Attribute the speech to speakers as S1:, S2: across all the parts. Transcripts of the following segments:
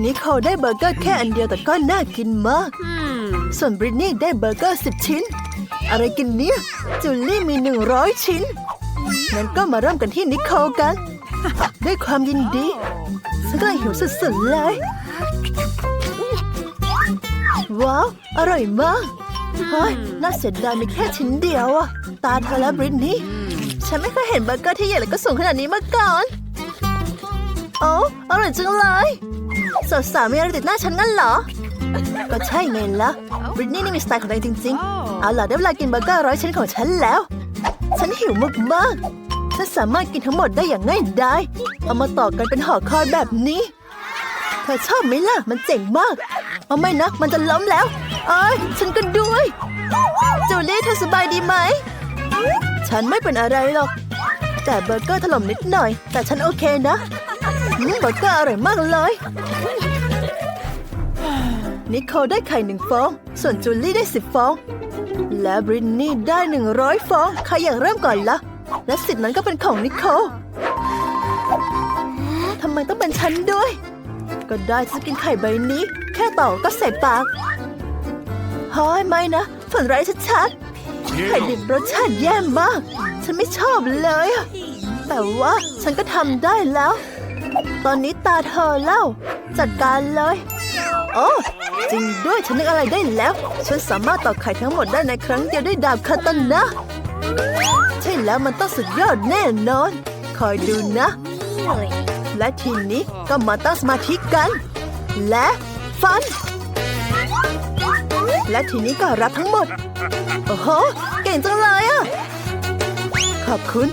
S1: นิโคลได้เบอร์เกอร์แค่อันเดียวแต่ก็น่ากินมาก ส่วนบริตนี่ได้เบอร์เกอร์สิบชิ้น อะไรกินเนี่ย จูลี่มีหนึ่งร้อยชิ้น งั้นก็มาเริ่มกันที่นิโคลกัน ด้วยความยินดีฉันก็หิวสุดๆเลย ว้าว อร่อยมากเฮ้ยน่าเสียดายมีแค่ชิ้นเดียวอะตาเธอและบริตนี่ ฉันไม่เคยเห็นเบอร์เกอร์ที่ใหญ่และก็สูงขนาดนี้มาก่อน โอ้อร่อยจังเลย สาวๆมีอะไรติดหน้าฉันงั้นเหรอ ก็ใช่ไงล่ะบริตนี่นี่มีสไตล์ของตัวเองจริงๆ เอาล่ะได้เวลากินเบอร์เกอร์ร้อยชิ้นของฉันแล้ว ฉันหิวมากๆ ฉันสามารถกินทั้งหมดได้อย่างง่ายดายเอามาต่อกันเป็นห่อคอยแบบนี้ เธอชอบไหมล่ะ มันเจ๋งมากเอาไม่นะ มันจะล้มแล้ว เอ้ยฉันก็ด้วยจูลี่เธอสบายดีไหม ฉันไม่เป็นอะไรหรอก แต่เบอร์เกอร์ถล่มนิดหน่อย แต่ฉันโอเคนะอืมเบอร์เกอร์อร่อยมากเลย นิโคลได้ไข่หนึ่งฟอง ส่วนจูลี่ได้สิบฟอง และบรินนี่ได้หนึ่งร้อยฟอง ใครอยากเริ่มก่อนละ่ะ และสิทธิ์นั้นก็เป็นของนิโคลทำไมต้องเป็นฉันด้วย ก็ได้จะกินไข่ใบนี้ แค่ต่อก็ใส่ปากเฮ้ยไม่นะฝันร้ายชัดๆไข่ดิบรสชาติแย่มาก ฉันไม่ชอบเลย แต่ว่าฉันก็ทำได้แล้ว ตอนนี้ตาเธอแล้วจัดการเลย โอ้จริงด้วยฉันนึกอะไรได้แล้ว ฉันสามารถตอกไข่ทั้งหมดได้ในครั้งเดียวด้วยดาบคาตานะ ใช่แล้วมันต้องสุดยอดแน่นอน คอยดูนะ และทีนี้ก็มาตั้งสมาธิกัน และฟัน และทีนี้ก็รับทั้งหมด โอ้โห เก่งจังเลยอะขอบคุณ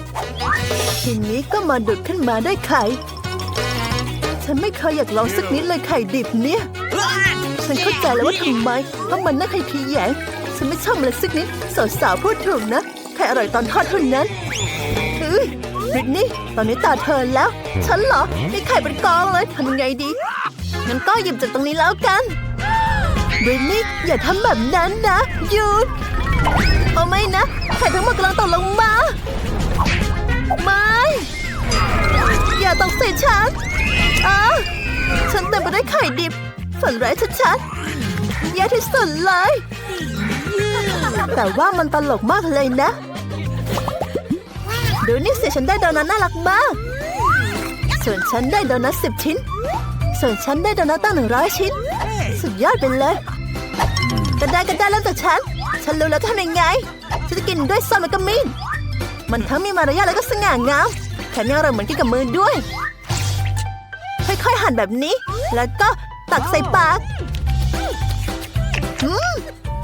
S1: ทีนี้ก็มาดุดขึ้นมาได้ไข่ ฉันไม่เคยอยากลองสักนิดเลยไข่ดิบเนี่ย ฉันเข้าใจแล้วว่าทำไมเพราะมันน่าใครทีแยงฉันไม่ชอบเลยสักนิดสาวๆพูดถูกนะไข่อร่อยตอนทอดเท่านั้นเฮ้ยบริตนี่ตอนนี้ตาเธอแล้ว ฉันเหรอมีไข่เป็นกองเลยทำยังไงดีงั้นก็หยิบจากตรงนี้แล้วกันบริตนี่อย่าทำแบบนั้นนะหยุดเอาไม่นะไข่ทั้งหมดกำลังตกลงมาไม่อย่าตกใส่ฉัน อ้าฉันเต็มไปด้วยไข่ดิบ ฝันร้ายชัดๆแย่ที่สุดเลย แต่ว่ามันตลกมากเลยนะ ดูนี่สิฉันได้โดนัทน่ารักมาก ส่วนฉันได้โดนัทสิบชิ้น ส่วนฉันได้โดนัทตั้งหนึ่งร้อยชิ้น สุดยอดไปเลยกรได้กระได้เริ่มจากฉัน ฉันรู้แล้วทำยังไง ฉันจะกินด้วยซอสและก็มีนมันทั้งมีมารยาทแล้วก็สง่างามแถมยังอร่อยเหมือนกินกับมือด้วย ค่อยๆหั่นแบบนี้ แล้วก็ตักใส่ปากอืม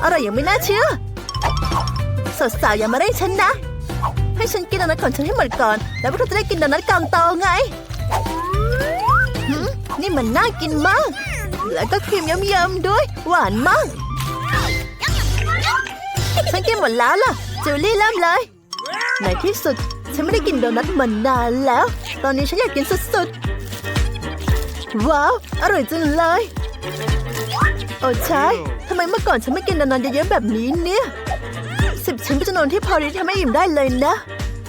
S1: อร่อยอย่างไม่น่าเชื่อสาวๆอย่ามาเร่งฉันนะ ให้ฉันกินโดนัทของฉันให้หมดก่อน แล้วพวกเธอจะได้กินโดนัทกำโตไงนี่มันน่ากินมาก แล้วก็ครีมเยิ้มๆด้วย หวานมาก ฉันกินหมดแล้วล่ะ จูลี่เริ่มเลย ในที่สุด ฉันไม่ได้กินโดนัทมานานแล้ว ตอนนี้ฉันอยากกินสุดๆ ว้าว อร่อยจังเลย โอ้ใช่ทำไมเมื่อก่อนฉันไม่กินโดนัทเยอะๆแบบนี้เนี่ย สิบชิ้นเป็นจำนวนที่พอดีทำให้อิ่มได้เลยนะ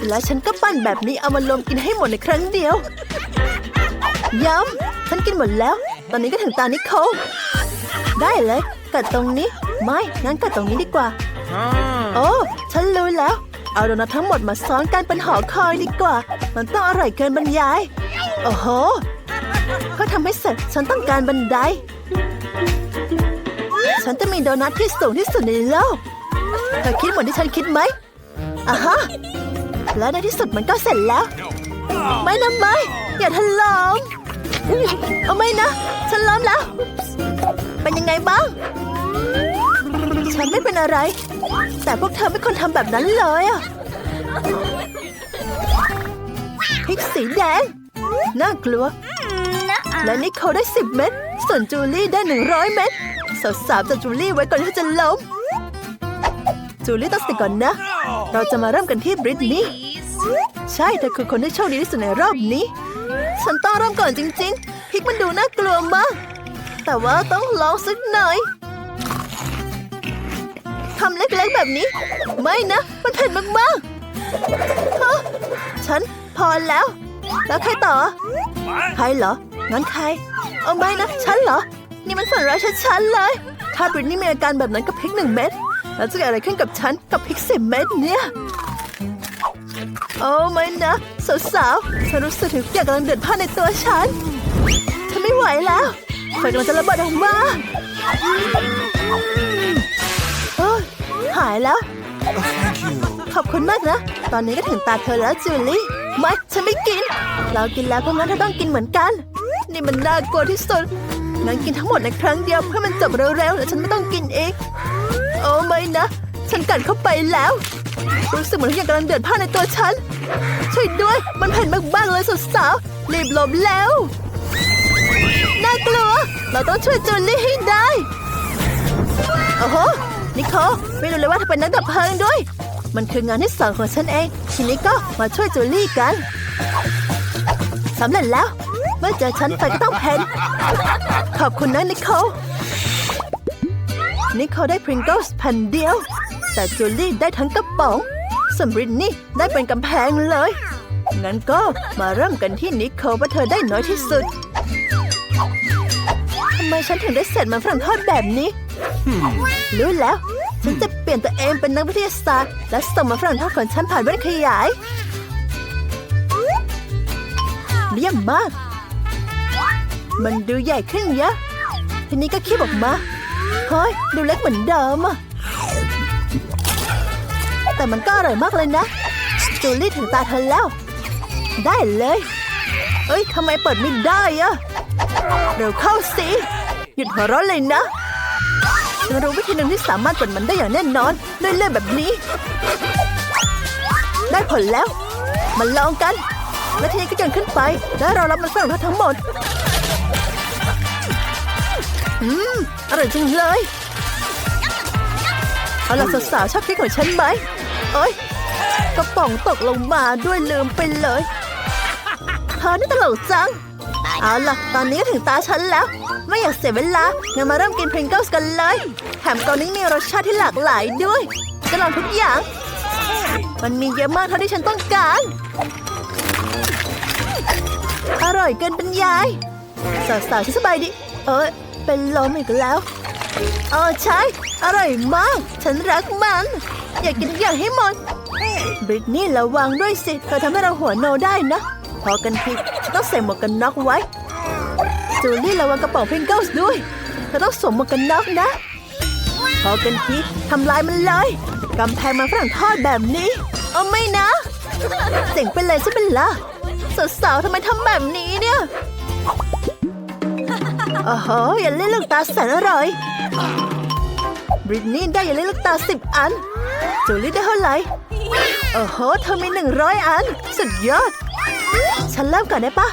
S1: และฉันก็ปั้นแบบนี้เอามารวมกินให้หมดในครั้งเดียวย้ำฉันกินหมดแล้ว ตอนนี้ก็ถึงตานิโคลได้เลยกัดตรงนี้ ไม่งั้นกัดตรงนี้ดีกว่า โอ้ฉันรู้แล้ว เอาโดนัททั้งหมดมาซ้อนกันเป็นหอคอยดีกว่า มันต้องอร่อยเกินบรรยาย โอ้โห ก็ทำให้เสร็จ ฉันต้องการบันได ฉันจะมีโดนัทที่สูงที่สุดในโลก เธอคิดเหมือนที่ฉันคิดไหมอะฮะ และในที่สุดมันก็เสร็จแล้ว ไม่นะไม่ อย่าทะลอมเอาไม่นะ ฉันล้มแล้ว เป็นยังไงบ้าง ฉันไม่เป็นอะไร แต่พวกเธอไม่ควรทำแบบนั้นเลยอะพริกสีแดง น่ากลัว และนิโคลได้สิบเม็ด ส่วนจูลี่ได้หนึ่งร้อยเม็ดสาวๆจับจูลี่ไว้ก่อนที่จะล้ม จูลี่ต้องสติก่อนนะ เราจะมาเริ่มกันที่บริตนี่ ใช่เธอคือคนที่โชคดีที่สุดในรอบนี้ ฉันต้องเริ่มก่อนจริง ๆพริกมันดูน่ากลัวมาก แต่ว่าต้องลองสักหน่อยทำเล็กๆแบบนี้ ไม่นะ มันเผ็ดมากๆฮะฉันพอแล้ว แล้วใครต่อ ใครเหรอ งั้นใคร เอาไม่นะ ฉันเหรอ นี่มันฝันร้ายชัดๆเลย ถ้าบริตนี่มีอาการแบบนั้นกับพริกหนึ่งเม็ด แล้วจะเกิดอะไรขึ้นกับฉันกับพริกสิบเม็ดเนี่ย โอ้ไม่นะสาวๆฉันรู้สึกถึงอยากกำลังเดือดพล่านในตัวฉัน ฉันไม่ไหวแล้วไฟกำลังจะระเบิดออกมาเอ้ยหายแล้ว
S2: Oh, thank you.
S1: ขอบคุณมากนะ ตอนนี้ก็ถึงตาเธอแล้วจูลี่ ไม่ฉันไม่กิน เรากินแล้วเพราะงั้นเธอต้องกินเหมือนกัน นี่มันน่ากลัวที่สุดงั้นกินทั้งหมดในครั้งเดียวเพื่อมันจบเร็วๆแล้วฉันไม่ต้องกินอีกโอ้ไม่นะ ฉันกัดเข้าไปแล้วรู้สึกเหมือนทุกอย่างกำลังเดือดพล่านในตัวฉัน ช่วยด้วย มันเผ็ดมากๆเลยสาวๆรีบหลบแล้วน่ากลัว เราต้องช่วยจูลี่ให้ได้โอ้โหนิโคลไม่รู้เลยว่าเธอเป็นนักดับเพลิงด้วย มันคืองานที่สองของฉันเอง ทีนี้ก็มาช่วยจูลี่กันสำเร็จแล้ว เมื่อเจอฉันไฟก็ต้องเพนขอบคุณนะนิโคลนิโคลได้พริงเกิลส์แผ่นเดียว แต่จูลี่ได้ทั้งกระป๋องส่วนบริตนี่ได้เป็นกำแพงเลย งั้นก็มาเริ่มกันที่นิโคลว่าเธอได้น้อยที่สุดทำไมฉันถึงได้เสร็จมันฝรั่งทอดแบบนี้ รู้แล้ว ฉันจะ ปลี่ยนตัวเองเป็นนักวิทยาศาสตร์ และส่งมาฝรั่งทอดของฉันผ่านแว่นขยายเยี่ยมมาก มันดูใหญ่ขึ้นเยอะ ทีนี้ก็คีบออกมาเฮ้ยดูเล็กเหมือนเดิมอะแต่มันก็อร่อยมากเลยนะ จูลี่ถึงตาเธอแล้ว ได้เลย เอ้ยทำไมเปิดไม่ได้อะเร็วเข้าสิ หยุดหัวเราะเลยนะ ฉันรู้วิธีหนึ่งที่สามารถเปิดมันได้อย่างแน่นอนเลื่อยๆแบบนี้ ได้ผลแล้ว มาลองกัน และทีนี้ก็เดินขึ้นไป แล้วเรารับมันฝรั่งทั้งหมด อืม อร่อยจริงเลย เอาล่ะสาวๆชอบพริกของฉันไหมโอ้ยกระป๋องตกลงมาด้วยลืมไปเลยเธอนี่ตลกจัง เอาล่ะ ตอนนี้ก็ถึงตาฉันแล้ว ไม่อยากเสียเวลางั้นมาเริ่มกินพริงเกิลส์กันเลย แถมตอนนี้มีรสชาติที่หลากหลายด้วยจะลองทุกอย่าง มันมีเยอะมากเท่าที่ฉันต้องการ อร่อยเกินบรรยาย สาวๆฉันสบายดีเอ้ยเป็นลมอีกแล้วเออใช่ อร่อยมาก ฉันรักมัน อยากกินทุกอย่างให้หมดบริตนี่ระวังด้วยสิเธอทำให้เราหัวโนได้นะ อกันทีต้องใส่หมวกกันน็อกไว้จูลี่ระวังกระเป๋าพริงเกิลส์ด้วยเธอต้องสวมหมวกกันน็อกนะ พอกันทีทำลายมันเลยกำแพงมันฝรั่งทอดแบบนี้เอาไม่นะเจ๋งไปเลยใช่ไหมล่ะสาวๆทำไมทำแบบนี้เนี่ยโอ้โหอย่าเล่นลูกตาแสนอร่อยบริตนี่ได้อย่าเล่นลูกตาสิบอันจูลี่ได้เท่าไหร่โอ้โหเธอมีหนึ่งร้อยอัน สุดยอด ฉันเริ่มก่อนได้ปะ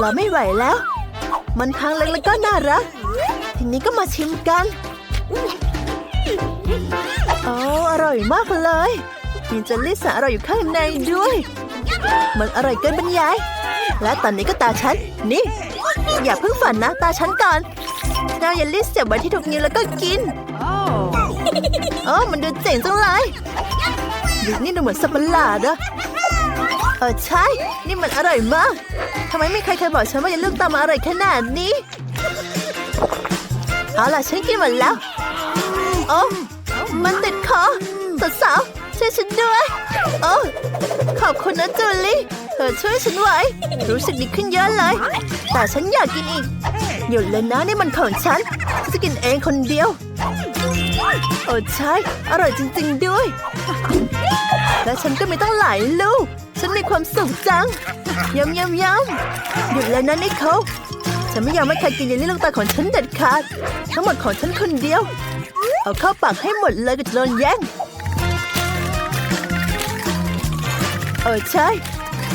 S1: เราไม่ไหวแล้ว มันทั้งเล็กแล้วก็น่ารัก ทีนี้ก็มาชิมกันโอ้อร่อยมากเลยมีเจลลี่สาอร่อยอยู่ข้างในด้วย มันอร่อยเกินบรรยาย และตอนนี้ก็ตาฉัน นี่ อย่าเพิ่งฝันนะ ตาฉันก่อนเอาเยลลี่เสียบไว้ที่ทุกนิ้วแล้วก็กินโอ้มันดูเจ๋งจังเลยดินี่ดูเหมือนสับประหลาดอะ เออใช่ นี่มันอร่อยมากทำไมไม่ใครเคยบอกฉันว่าอย่าลืมตามอร่อยขนาดนี้ เอาล่ะฉันกินหมดแล้ว โอ้มันติดคอสาวๆช่วยฉันด้วย โอ้ขอบคุณนะจูลี่เธอช่วยฉันไว้ รู้สึกดีขึ้นเยอะเลย แต่ฉันอยากกินอีก หยุดเลยนะนี่มันของฉันฉันจะกินเองคนเดียว โอ้ใช่ อร่อยจริง ๆ ด้วย และฉันก็มีตั้งหลายลูก ฉันมีความสุขจังยำยำยำหยุดเลยนะนิโคลฉันไม่ยอมให้ใครกินเยลลี่ลูกตาของฉันเด็ดขาด ทั้งหมดของฉันคนเดียว เอาเข้าปากให้หมดเลยก็จะโดนแย่งเออใช่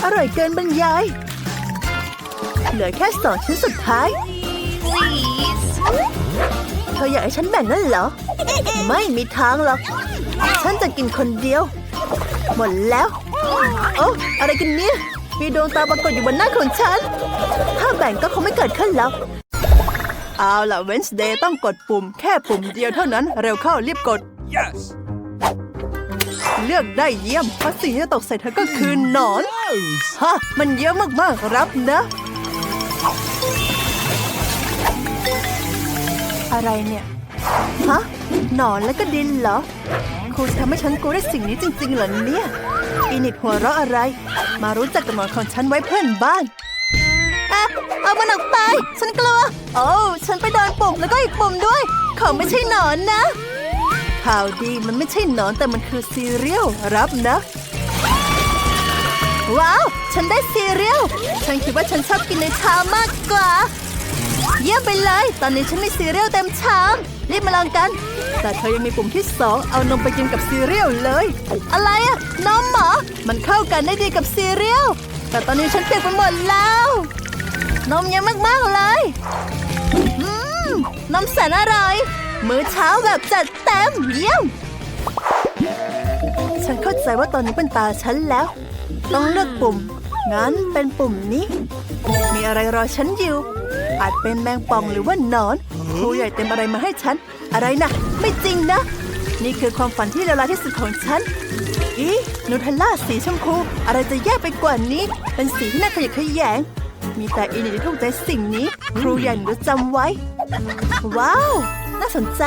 S1: อร่อยเกินบรรยาย เหลือแค่สองชิ้นสุดท้าย เธออยากให้ฉันแบ่งนั่นเหรอ ไม่มีทางหรอก ฉันจะกินคนเดียว หมดแล้ว โอ้อะไรกันเนี่ย มีดวงตาปรากฏอยู่บนหน้าของฉัน ถ้าแบ่งก็คงไม่เกิดขึ้นแล้ว เอาล่ะเวนส์เดย์ต้องกดปุ่ม แค่ปุ่มเดียวเท่านั้น เร็วเข้ารีบกด
S2: Yes.
S1: เลือกได้เยี่ยมเพราะสิ่งที่จะตกใส่เธอก็คือหนอน ฮะ มันเยอะมากๆรับนะ อะไรเนี่ย ฮะ หนอนแล้วก็ดินเหรอ ครูจะทำให้ฉันกลัวได้สิ่งนี้จริงๆเหรอเนี่ยอินิดหัวเราะอะไร มารู้จักกับหนอนของฉันไว้เพื่อนบ้านอะเอามันออกไป ฉันกลัว โอ้ฉันไปโดนปุ่มแล้วก็อีกปุ่มด้วย เขาไม่ใช่หนอนนะ ข่าวดีมันไม่ใช่หนอนแต่มันคือซีเรียลรับนะ ว้าว ฉันได้ซีเรียลฉันคิดว่าฉันชอบกินในชามมากกว่า เยี่ยมไปเลย ตอนนี้ฉันมีซีเรียลเต็มชามรีบมาลองกัน แต่เธอยังมีปุ่มที่สองเอานมไปกินกับซีเรียลเลย อะไรอะนมเหรอมันเข้ากันได้ดีกับซีเรียลแต่ตอนนี้ฉันเปียกไปหมดแล้ว นมเยอะมากๆเลยอืมนมแสนอร่อย มื้อเช้าแบบจัดเต็มเยี่ยมฉันเข้าใจว่าตอนนี้เป็นตาฉันแล้ว ต้องเลือกปุ่ม งั้นเป็นปุ่มนี้ มีอะไรรอฉันอยู่ อาจเป็นแมงป่องหรือว่านอน ครูใหญ่เต็มอะไรมาให้ฉัน อะไรนะ ไม่จริงนะ นี่คือความฝันที่เลวร้ายที่สุดของฉัน อีนูเทลล่าสีชมพู อะไรจะแย่ไปกว่านี้ เป็นสีที่น่าขยะแขยง มีแต่อินที่ถูกใจสิ่งนี้ ครูใหญ่หนูจำไว้ ว้าว น่าสนใจ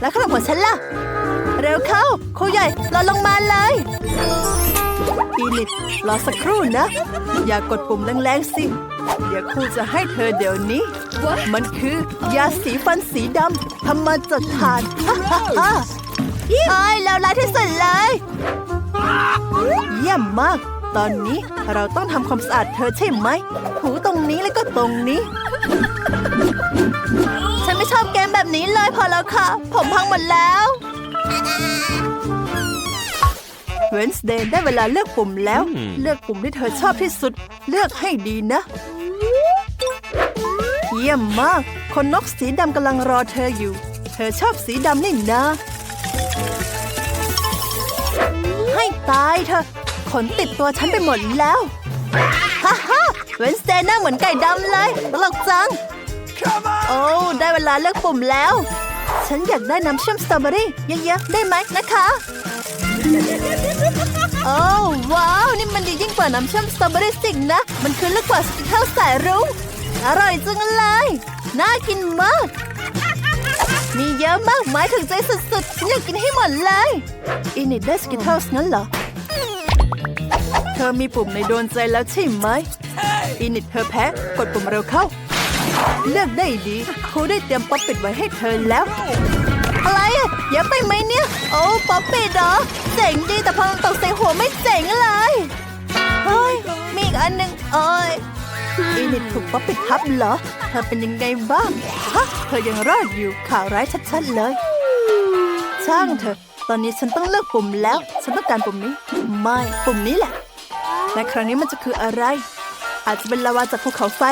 S1: แล้วขนมของฉันล่ะ เร็วเข้า ครูใหญ่เราลงมาเลย อีนิดรอสักครู่นะ อย่ากดปุ่มแรงๆสิ เดี๋ยวครูจะให้เธอเดี๋ยวนี้ มันคือยาสีฟันสีดำทำมาจากถ่านฮ่าฮ่าฮ่าเอ้ยแล้วร้ายที่สุดเลย เยี่ยมมาก ตอนนี้เราต้องทำความสะอาดเธอใช่ไหม ถูตรงนี้แล้วก็ตรงนี้ ฉันไม่ชอบเกมแบบนี้เลยพอแล้วค่ะ ผมพังหมดแล้ว เวนส์เดย์ได้เวลาเลือกปุ่มแล้ว เลือกปุ่มที่เธอชอบที่สุด เลือกให้ดีนะ เยี่ยมมาก คนนกสีดำกำลังรอเธออยู่ เธอชอบสีดำนี่นะ ให้ตายเธอะขนติดตัวฉันไปหมดแล้ว ฮ่าฮ่าเวนส์เดย์หน้าเหมือนไก่ดำเลยตลกจัง โอ้ได้เวลาเลือกปุ่มแล้ว ฉันอยากได้น้ำเชื่อมสตรอเบอรี่เยอะๆได้ไหมนะคะ โอ้ว้าว นี่มันดียิ่งกว่าน้ำเชื่อมสตรอเบอรี่สิกนะ มันคือลูกกว่าสกิเทิลสายรุ้งอร่อยจังเลย น่ากินมาก มีเยอะมากหมายถึงใจสุดๆ ฉันอยากกินให้หมดเลย อินิดได้สกิทเทิลงั้นเหรอ เธอมีปุ่มในโดวงใจแล้วใช่ไหม อินิดเธอแพ้ กดปุ่มเร็วเข้า เลือกได้ดีครูได้เตรียมป๊อปปิดไว้ให้เธอแล้ว อะไรอะเยอะไปไหมเนี่ย โอ้ป๊อปปิดเหรอเจ๋งดีแต่พอมันตกใส่หัวไม่เจ๋งเลยเฮ้ยมีอีกอันหนึ่งเอ้ยอีนิดถูกป๊อปปิดทับเหรอ เธอเป็นยังไงบ้างฮะเธอยังรอดอยู่ข่าวร้ายชัดๆเลย ช่างเถอะ ตอนนี้ฉันต้องเลือกปุ่มแล้ว ฉันต้องการปุ่มนี้ ไม่ปุ่มนี้แหละและครั้งนี้มันจะคืออะไร อาจจะเป็นลาวาจากภูเขาไฟ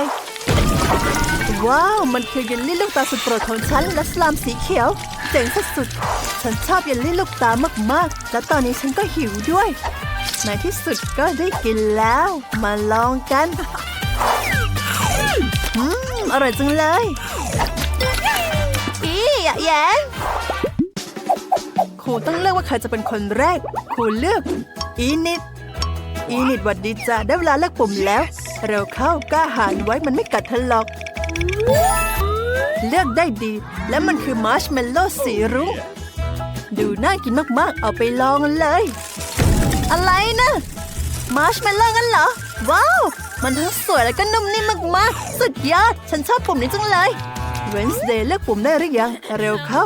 S1: ว้าว มันคือเยลลี่ลูกตาสุดโปรดของฉันและสลามสีเขียว เจ๋งสุดๆ ฉันชอบเยลลี่ลูกตามากๆ และตอนนี้ฉันก็หิวด้วย ในที่สุดก็ได้กินแล้ว มาลองกัน อืม อร่อยจังเลย อีอย่าแยงครูต้องเลือกว่าใครจะเป็นคนแรก ครูเลือก อีนิด อีนิดวัดดีจ้ะได้เวลาเลือกปุ่มแล้ว เร็วเข้าก้าหาญไว้มันไม่กัดเธอหรอก เลือกได้ดี และมันคือมาร์ชเมลโล่สีรุ้งดูน่ากินมากๆ เอาไปลองเลย อะไรนะมาร์ชเมลโล่งั้นเหรอ ว้าว มันทั้งสวยและก็นุ่มนิ่มมากๆ สุดยอด ฉันชอบปุ่มนี้จังเลยเวนส์เดย์เลือกปุ่มได้หรือยัง เร็วเข้า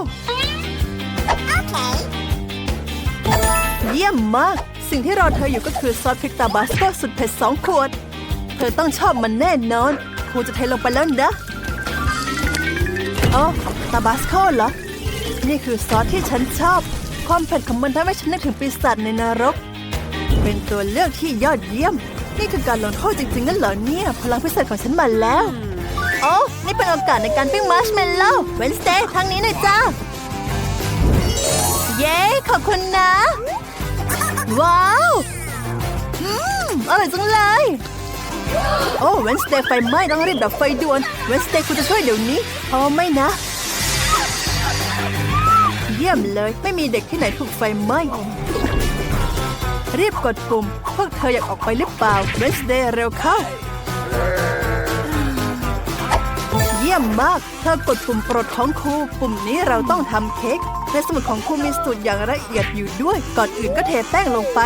S1: เยี่ยมมาก สิ่งที่รอเธออยู่ก็คือซอสพริกตาบาสโกสุดเผ็ดสองขวด เธอต้องชอบมันแน่นอนครูจะเทลงไปแล้วนะ โอ้ตาบาสโกเหรอ นี่คือซอสที่ฉันชอบ ความเผ็ดของมันทำให้ฉันนึกถึงปีศาจในนรก เป็นตัวเลือกที่ยอดเยี่ยม นี่คือการลงโทษจริงๆนั่นเหรอเนี่ย พลังพิเศษของฉันมาแล้ว โอ้นี่เป็นโอกาสในการปิ้งมาร์ชเมลโล่เวนสเตย์ทางนี้หน่อยจ้า เย้ ขอบคุณนะ ว้าว อืม อร่อยจังเลย โอ้เวนสเตย์ไฟไหม้ต้องรีบดับไฟด่วนเวนสเตย์คุณจะช่วยเดี๋ยวนี้โอ้ไม่นะ เยี่ยมเลยไม่มีเด็กที่ไหนถูกไฟไหม้รีบกดปุ่ม พวกเธออยากออกไปหรือเปล่าเวนสเดย์เร็วเข้าเยี่ยมยี่ยมมาก เธอกดปุ่มโปรดของครูปุ่มนี้เราต้องทำเค้กในสมุดของครูมีสูตรอย่างละเอียดอยู่ด้วย ก่อนอื่นก็เทแป้งลงไป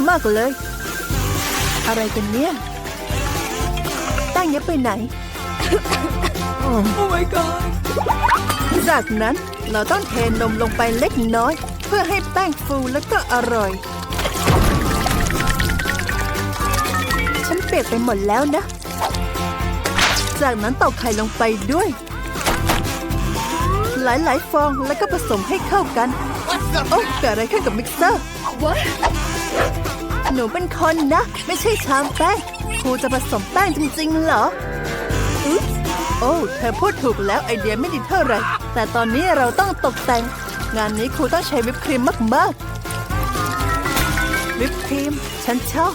S1: เยี่ยมมากเลย อะไรกันเนี่ยแป้งเย็บไปไหน
S2: Oh my god.
S1: จากนั้นเราต้องเทนมลงไปเล็กน้อย เพื่อให้แป้งฟูแล้วก็อร่อย ฉันเปียกไปหมดแล้วนะ จากนั้นตอกไข่ลงไปด้วย หลายๆฟองแล้วก็ผสมให้เข้ากัน โอ้เกิดอะไรขึ้นกับมิกเซอร์
S2: What?
S1: หนูเป็นคนนะ ไม่ใช่ชามแป้งครูจะผสมแป้งจริงๆเหรออุ๊โอ้เธอพูดถูกแล้วไอเดียไม่ดีเท่าไร แต่ตอนนี้เราต้องตกแต่ง งานนี้ครูต้องใช้วิปครีมมากๆ วิปครีม ฉันชอบ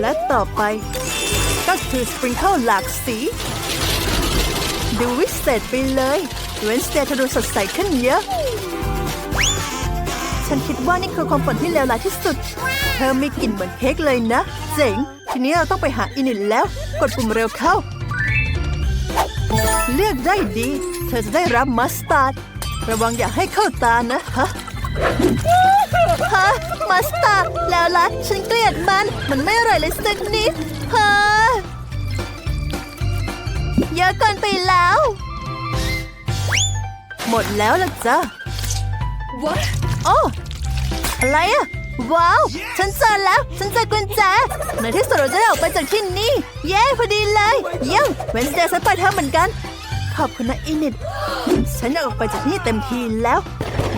S1: และต่อไป ก็คือสปริงเกิลหลากสี ดูวิเศษไปเลยเวนสเตย์เธอดูสดใสขึ้นเยอะ ฉันคิดว่านี่คือความฝันที่เลวร้ายที่สุด เธอมีกลิ่นเหมือนเค้กเลยนะ เจ๋ง ทีนี้เราต้องไปหาอินิตแล้ว กดปุ่มเร็วเข้า เลือกได้ดี เธอจะได้รับมัสตาร์ด ระวังอย่าให้เข้าตานะฮะฮะมัสตาร์ดแล้วล่ะฉันเกลียดมัน มันไม่อร่อยเลยสักนิดฮะเยอะเกินไปแล้ว หมดแล้วล่ะจ้ะ
S2: What?
S1: โอ้ อะไรอะว้าว ฉันเจอแล้ว ฉันเจอกุญแจในที่สุดเราจะได้ออกไปจากที่นี่ เย้พอดีเลย เยี่ยมเวนสเดย์ฉันไปเธอเหมือนกัน ขอบคุณนะอินิดฉันอยากออกไปจากที่นี่เต็มทีแล้ว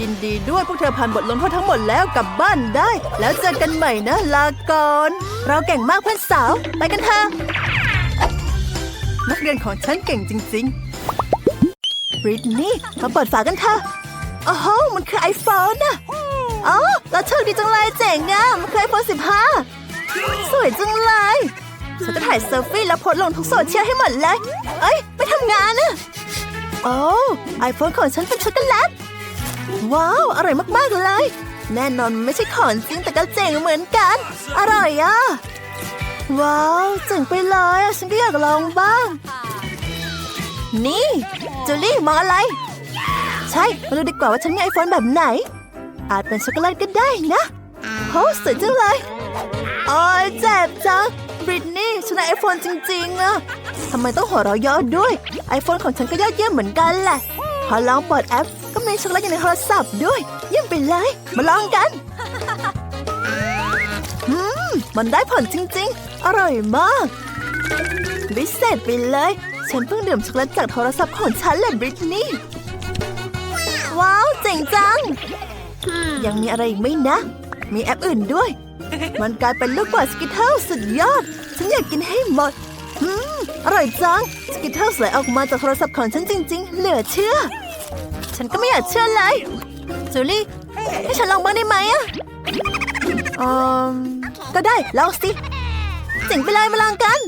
S1: ยินดีด้วยพวกเธอผ่านบทลงโทษทั้งหมดแล้วกลับบ้านได้ แล้วเจอกันใหม่นะลาก่อนเราเก่งมากเพื่อนสาวไปกันเถอะนักเรียนของฉันเก่งจริงๆบริตนี่มาเปิดฝากันเถอะโอ้โหมันคือไอโฟนอะ อ๋อเราโชคดีจังเลยเจ๋งอะมันคือไอโฟน15สวยจังเลยฉันจะถ่ายเซลฟี่แล้วโพสลงทุกโซเชียลให้หมดเลย เอ้ยไม่ทำงานอะโอ้ไอโฟนของฉันเป็นช็อกโกแลต ว้าว อร่อยมาก ๆ เลย แน่นอนไม่ใช่ของจริงแต่ก็เจ๋งเหมือนกัน อร่อยอะว้าว เจ๋งไปเลยฉันก็อยากลองบ้าง นี่จูลี่มองอะไร ใช่ มาดูดีกว่าว่าฉันมีไอโฟนแบบไหน อาจเป็นช็อกโกแลตก็ได้นะโหสวยจังเลยโอ้ยเจ็บจังบริตนี่ฉันได้ไอโฟนจริงๆอะทำไมต้องหัวเราะยาะด้วย ไอโฟนของฉันก็ยอดเยี่ยมเหมือนกันแหละ พอลองเปิดแอป ก็มีช็อกโกแลตอยู่ในโทรศัพท์ด้วย เยี่ยมไปเลย มาลองกันอืมมันได้ผลจริงๆ อร่อยมากวิเศษไปเลย ฉันเพิ่งดื่มช็อกโกแลตจากโทรศัพท์ของฉันแหละบริตนี่ ว้าว เจ๋งจัง ยังมีอะไรอีกไหมนะ มีแอปอื่นด้วย มันกลายเป็นลูกบอลสกิทเทิลสุดยอด ฉันอยากกินให้หมดอืมอร่อยจัง สกิทเทิลไหลออกมาจากโทรศัพท์ของฉันจริง ๆ เหลือเชื่อ ฉันก็ไม่อยากเชื่อเลยจูลี่ให้ฉันลองบ้างได้ไหมอะอืมก็ได้ลองสิเจ๋งไปเลยมาลองกัน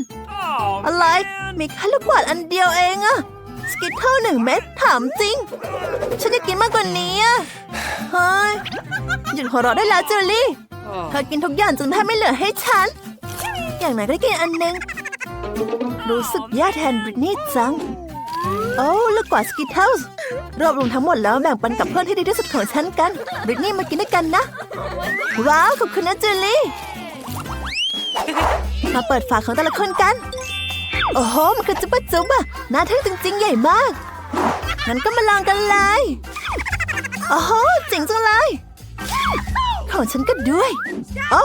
S2: Oh,
S1: อะไร มีแค่ลูกบอลอันเดียวเองอะสกิทเทิลหนึ่งเม็ดถามจริง ฉันจะกินมากกว่านี้อะ เฮ้ยหยุดหัวเราะได้แล้วจูลี่เธอกินทุกอย่างจนแทบไม่เหลือให้ฉัน อย่างไหนก็ได้กินอันหนึง รู้สึกแย่แทนบริตนี่จัง โอ้ลูกกว่าสกิทเทิลรวบรวมทั้งหมดแล้วแบ่งปันกับเพื่อนที่ดีที่สุดของฉันกันบริตนี่มากินด้วยกันนะ ว้าวขอบคุณนะจูลี่ มาเปิดฝาของแต่ละคนกัน โอ้โหมันคือจุ๊บะจุ๊บอะน่าทึ่งจริงๆ ใหญ่มากงั้นก็มาลองกันเลย โอ้โหเจ๋งจังเลย ของฉันก็ด้วยโอ้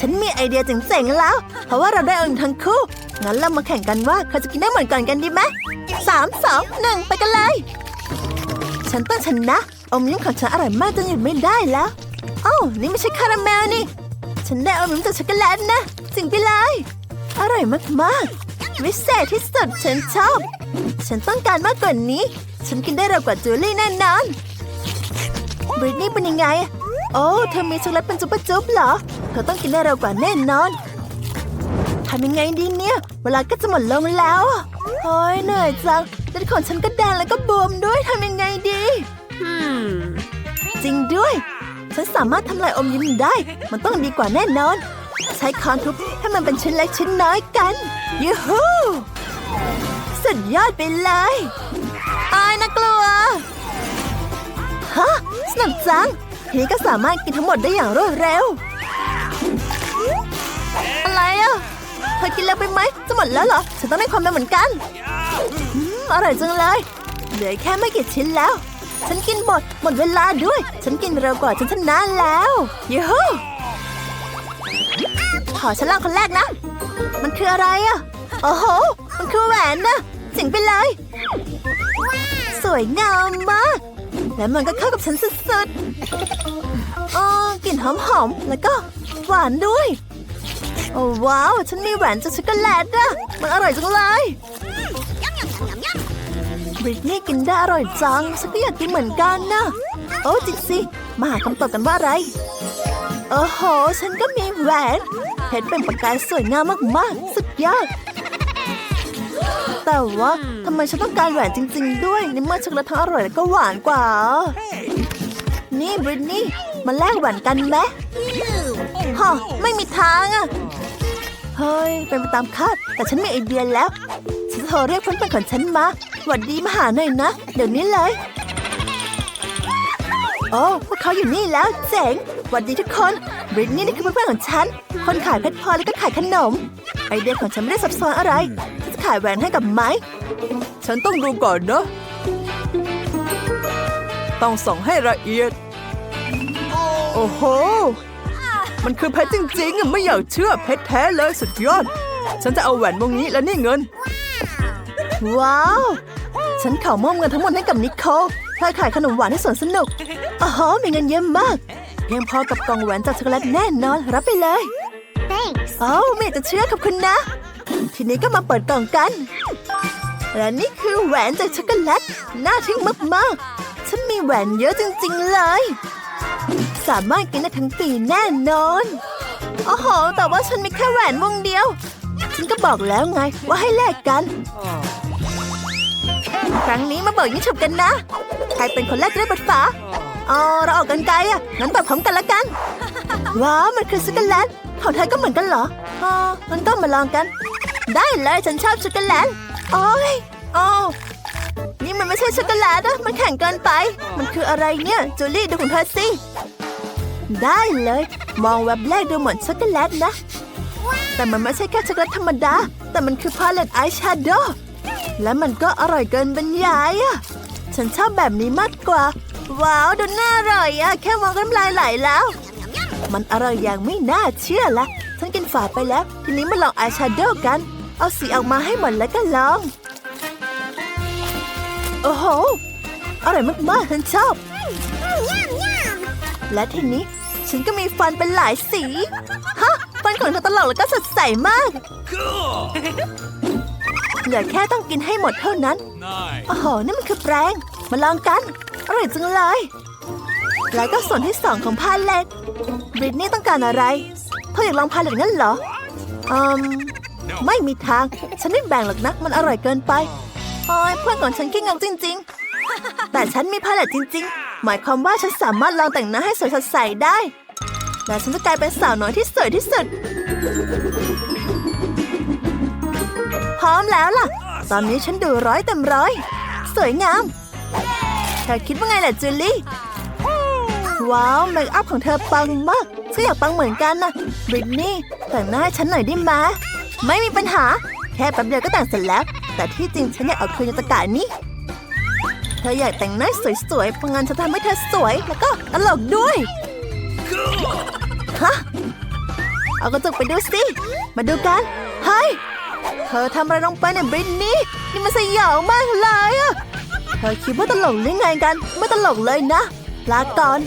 S1: ฉันมีไอเดียเจ๋งๆแล้ว เพราะว่าเราได้เอิงทั้งคู่ งั้นเรามาแข่งกันว่าใครจะกินได้เหมือนกันกันดีไหมสามสองหนึ่งไปกันเลย ฉันต้องชนะ อมยิ้มของฉันอร่อยมากจนหยุดไม่ได้แล้วโอ้นี่ไม่ใช่คาราเมลนี่ ฉันได้อมยิ้มจากช็อกโกแลตนะจริงไปเลย อร่อยมากๆ วิเศษที่สุดฉันชอบ ฉันต้องการมากกว่านี้ ฉันกินได้เร็วกว่าจูลี่แน่นอนบริตนี่เป็นยังไง โอ้เธอมีช็อกโกแลตเป็นจุ๊บจุ๊บเหรอ เธอต้องกินได้เร็วกว่าแน่นอนทำยังไงดีเนี่ย เวลาก็จะหมดลงแล้วอะโอ้ยเหนื่อยจังเลือดของฉันก็แดงแล้วก็บวมด้วยทำยังไงดี
S2: Hmm.
S1: จริงด้วย ฉันสามารถทำลายอมยิ้มได้ มันต้องดีกว่าแน่นอน ใช้ค้อนทุบให้มันเป็นชิ้นเล็กชิ้นน้อยกันยูฮูสุดยอดไปเลยอายนะกลัว ฮะ สนุกจังทีก็สามารถกินทั้งหมดได้อย่างรวดเร็ว อะไรอะเธอกินแล้วไปไหมจะหมดแล้วเหรอ ฉันต้องได้ความเป็นเหมือนกันอืมอร่อยจังเลย เหลือแค่ไม่กี่ชิ้นแล้ว ฉันกินหมดหมดเวลาด้วย ฉันกินเร็วกว่าฉันชนะแล้วยูฮู ขอฉันลองคนแรกนะ มันคืออะไรอะ โอ้โห มันคือแหวนนะเจ๋งไปเลย สวยงามมาก และมันก็เข้ากับฉันสุดๆอ๋อกลิ่นหอมๆ แล้วก็หวานด้วย โอ้ว้าว ฉันมีแหวนจากช็อกโกแลตอะมันอร่อยจังเลยบริตนี่กินได้อร่อยจัง ฉันก็อยากกินเหมือนกันนะ โอ้จริงสิ มาหาคำตอบกันว่าอะไร โอ้โห ฉันก็มีแหวนเพชรเป็นประกายสวยงามมากๆ สุดยอด แต่ว่าทำไมฉันต้องการแหวนจริง ๆ ด้วยในเมื่อช็อกโกแลตทั้งอร่อยและก็หวานกว่า นี่บริตนี่ มาแลกแหวนกันไหมฮะไม่มีทางอะเฮ้ย เป็นไปตามคาด แต่ฉันมีไอเดียแล้ว ฉันโทรเรียกเพื่อนๆของฉันมาหวัดดีมาหาหน่อยนะ เดี๋ยวนี้เลย โอ้พวกเขาอยู่นี่แล้วเจ๋ง วัดดีทุกคนบริตนี่นี่คือเพื่อนๆของฉัน คนขายเพชรพลอยแล้วก็ขายขนม ไอเดียของฉันไม่ได้ซับซ้อนอะไรฉันจะขายแหวนให้กับไม้ฉันต้องดูก่อนนะ ต้องส่องให้ละเอียด โอ้โห มันคือเพชรจริงๆ ไม่อยากเชื่อเพชรแท้เลยสุดยอด ฉันจะเอาแหวนวงนี้และนี่เงิน ว้าว ฉันขอมอบเงินทั้งหมดให้กับนิโคลเธอขายขนมหวานให้สวนสนุกอ๋อมีเงินเยอะมาก เพียงพอกับกล่องแหวนจากช็อกโกแลตแน่นอนรับไปเลย
S3: Thanks.
S1: โอ้าไม่อยากจะเชื่อขอบคุณนะ ทีนี้ก็มาเปิดกล่องกัน และนี่คือแหวนจากช็อกโกแลต น่าทึ่งมากๆ ฉันมีแหวนเยอะจริง ๆ เลย สามารถกินได้ทั้งปีแน่นอน โอ้โห แต่ว่าฉันมีแค่แหวนวงเดียว ฉันก็บอกแล้วไงว่าให้แลกกัน ครั้งนี้มาเบิกยิ่งฉุบกันนะ ใครเป็นคนแรกจะได้บัดฝา อ๋อเราออกกันไกลอะงั้นเปิดพร้อมกันละกัน ว้าวมันคือช็อกโกแลตของเธอก็เหมือนกันเหรออ๋องั้นก็มาลองกัน ได้เลยฉันชอบช็อกโกแลตโอ้ยโอ้นี่มันไม่ใช่ช็อกโกแลตอะมันแข็งเกินไป มันคืออะไรเนี่ยจูลี่ดูของเธอสิได้เลย มองแวบแรกดูเหมือนช็อกโกแลตนะ แต่มันไม่ใช่แค่ช็อกโกแลตธรรมดา แต่มันคือพาเลตอายแชโดว์และมันก็อร่อยเกินบรรยายอะฉันชอบแบบนี้มากกว่า ว้าวดูน่าอร่อยอะแค่มองก็น้ำลายไหลแล้ว มันอร่อยอย่างไม่น่าเชื่อละฉันกินฝาไปแล้ว ทีนี้มาลองอายแชโดว์กัน เอาสีออกมาให้หมดแล้วก็ลอง โอ้โหอร่อยมากๆฉันชอบ และทีนี้ฉันก็มีฟันเป็นหลายสี ฮะ ฟันของเธอตลกแล้วก็สดใสมาก เหลือแค่ต้องกินให้หมดเท่านั้น
S2: Nice.
S1: โอ้โห นี่มันคือแปรงมาลองกัน อร่อยจังเลย แล้วก็ส่วนที่สองของพาเล็ตบริตนี่ต้องการอะไรเธออยากลองพาเลตงั้นเหรออืมไม่มีทาง ฉันไม่แบ่งหรอกนะ มันอร่อยเกินไปโอ้ยเพื่อนของฉันขี้เงจริง ๆ แต่ฉันมีพาเลตจริง ๆ หมายความว่าฉันสามารถลองแต่งหน้าให้สวยสดใสได้ และฉันจะกลายเป็นสาวน้อยที่สวยที่สุด พร้อมแล้วล่ะ ตอนนี้ฉันดูร้อยเต็มร้อย สวยงาม เธอคิดว่าไงล่ะจูลี่ ว้าวเมคอัพของเธอปังมากฉันอยากปังเหมือนกันนะบริตนี่แต่งหน้าให้ฉันหน่อยได้ไหมไม่มีปัญหา แค่แป๊บเดียวก็แต่งเสร็จแล้ว แต่ที่จริงฉันอยากเอาคืนยนตะกานี้ เธออยากแต่งหน้าสวยๆเพราะงั้นฉันทำให้เธอสวยแล้วก็ตลกด้วยฮะเอากระจกไปดูสิ มาดูกัน เฮ้ย เธอทำอะไรลงไปเนี่ยบริตนี่ นี่มันสยองมากเลยอะเธอคิดว่าตลกหรือไงกัน ไม่ตลกเลยนะลาก่อน